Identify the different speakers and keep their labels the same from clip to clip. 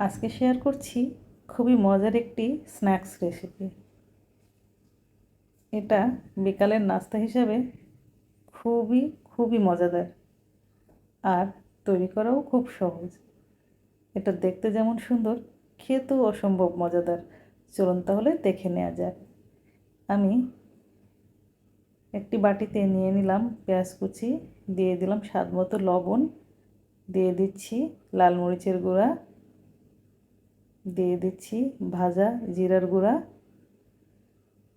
Speaker 1: আজকে শেয়ার করছি খুবই মজার একটি স্ন্যাক্স রেসিপি এটা বিকালের নাস্তা হিসাবে খুবই খুবই মজাদার আর তৈরি করাও খুব সহজ। এটা দেখতে যেমন সুন্দর, খেতেও অসম্ভব মজাদার। চলুন তাহলে দেখে নেওয়া যাক। আমি একটি বাটিতে নিয়ে নিলাম পেঁয়াজ কুচি, দিয়ে দিলাম স্বাদ মতো লবণ, দিয়ে দিচ্ছি লাল মরিচের গুঁড়া দিয়ে দিচ্ছি ভাজা জিরার গুঁড়া।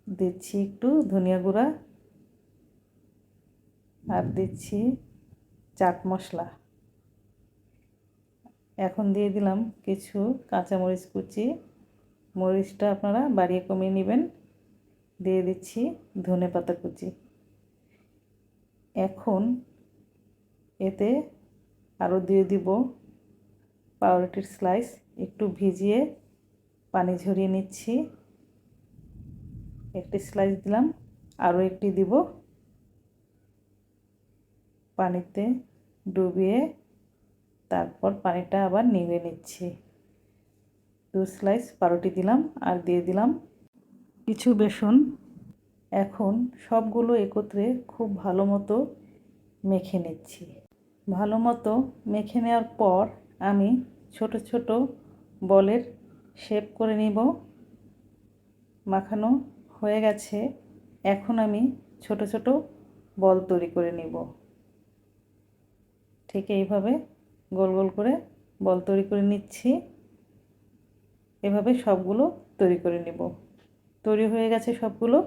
Speaker 1: দিচ্ছি একটু ধনিয়া গুঁড়া। আর দিচ্ছি চাট মশলা। এখন দিয়ে দিলাম কিছু কাঁচামরিচ কুচি। মরিচটা আপনারা বাড়িয়ে কমিয়ে নেবেন। দিয়ে দিচ্ছি ধনে পাতা কুচি। এখন এতে আরও দিয়ে দিব পাউরুটির স্লাইস একটু ভিজিয়ে পানি ঝরিয়ে নিচ্ছি। একটি স্লাইস দিলাম, আরও একটি দিব। পানিতে ডুবিয়ে তারপর পানিটা আবার নিয়ে নিচ্ছি। দু স্লাইস পাউরুটি দিলাম আর দিয়ে দিলাম কিছু বেসন। এখন সবগুলো একত্রে খুব ভালো মতো মেখে নিচ্ছি। ভালো মতো মেখে নেওয়ার পর আমি ছোট ছোট বলের শেপ করে নিব। মাখানো হয়ে গেছে। এখন আমি ছোট ছোট বল তৈরি করে নিব। ঠিক এইভাবে গোল গোল করে বল তৈরি করে নিচ্ছি। এভাবে সবগুলো তৈরি করে নিব। তৈরি হয়ে গেছে সবগুলো।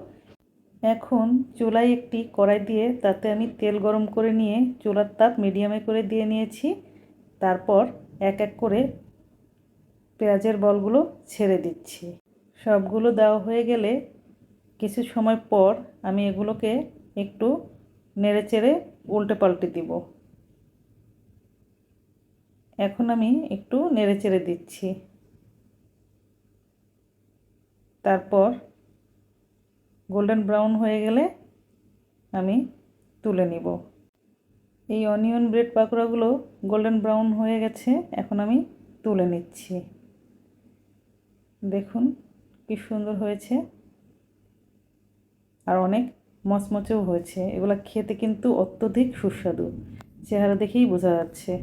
Speaker 1: এখন চুলায় একটি কড়াই দিয়ে তাতে আমি তেল গরম করে নিয়ে চুলার তাপ মিডিয়ামে করে দিয়ে নিয়েছি। তারপর এক এক করে পেঁয়াজের বলগুলো ছেড়ে দিচ্ছি। সবগুলো দেওয়া হয়ে গেলে কিছু সময় পর আমি এগুলোকে একটু নেড়ে চেড়ে উল্টে পাল্টে দিব। এখন আমি একটু নেড়ে চেড়ে দিচ্ছি। তারপর গোল্ডেন ব্রাউন হয়ে গেলে আমি তুলে নিব। এই অনিয়ন ব্রেড পাকোড়াগুলো গোল্ডেন ব্রাউন হয়ে গেছে, এখন আমি তুলে নিচ্ছি। দেখুন কি সুন্দর হয়েছে। আর অনেক মচমচেও হয়েছে। এগুলো খেতে কিন্তু অত্যধিক সুস্বাদু। চেহারা দেখেই বোঝা যাচ্ছে।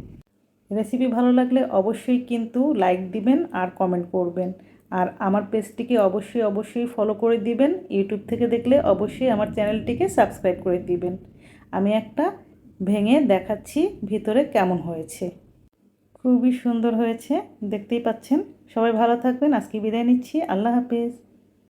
Speaker 1: রেসিপি ভালো লাগলে অবশ্যই কিন্তু লাইক দিবেন আর কমেন্ট করবেন। আর আমার পেজটিকে অবশ্যই অবশ্যই ফলো করে দিবেন। ইউটিউব থেকে দেখলে অবশ্যই আমার চ্যানেলটিকে সাবস্ক্রাইব করে দিবেন। আমি একটা ভেঙে দেখাচ্ছি ভিতরে কেমন হয়েছে। খুবই সুন্দর হয়েছে, দেখতেই পাচ্ছেন। সবাই ভালো থাকবেন, আজকে বিদায় নিচ্ছি, আল্লাহ হাফিজ।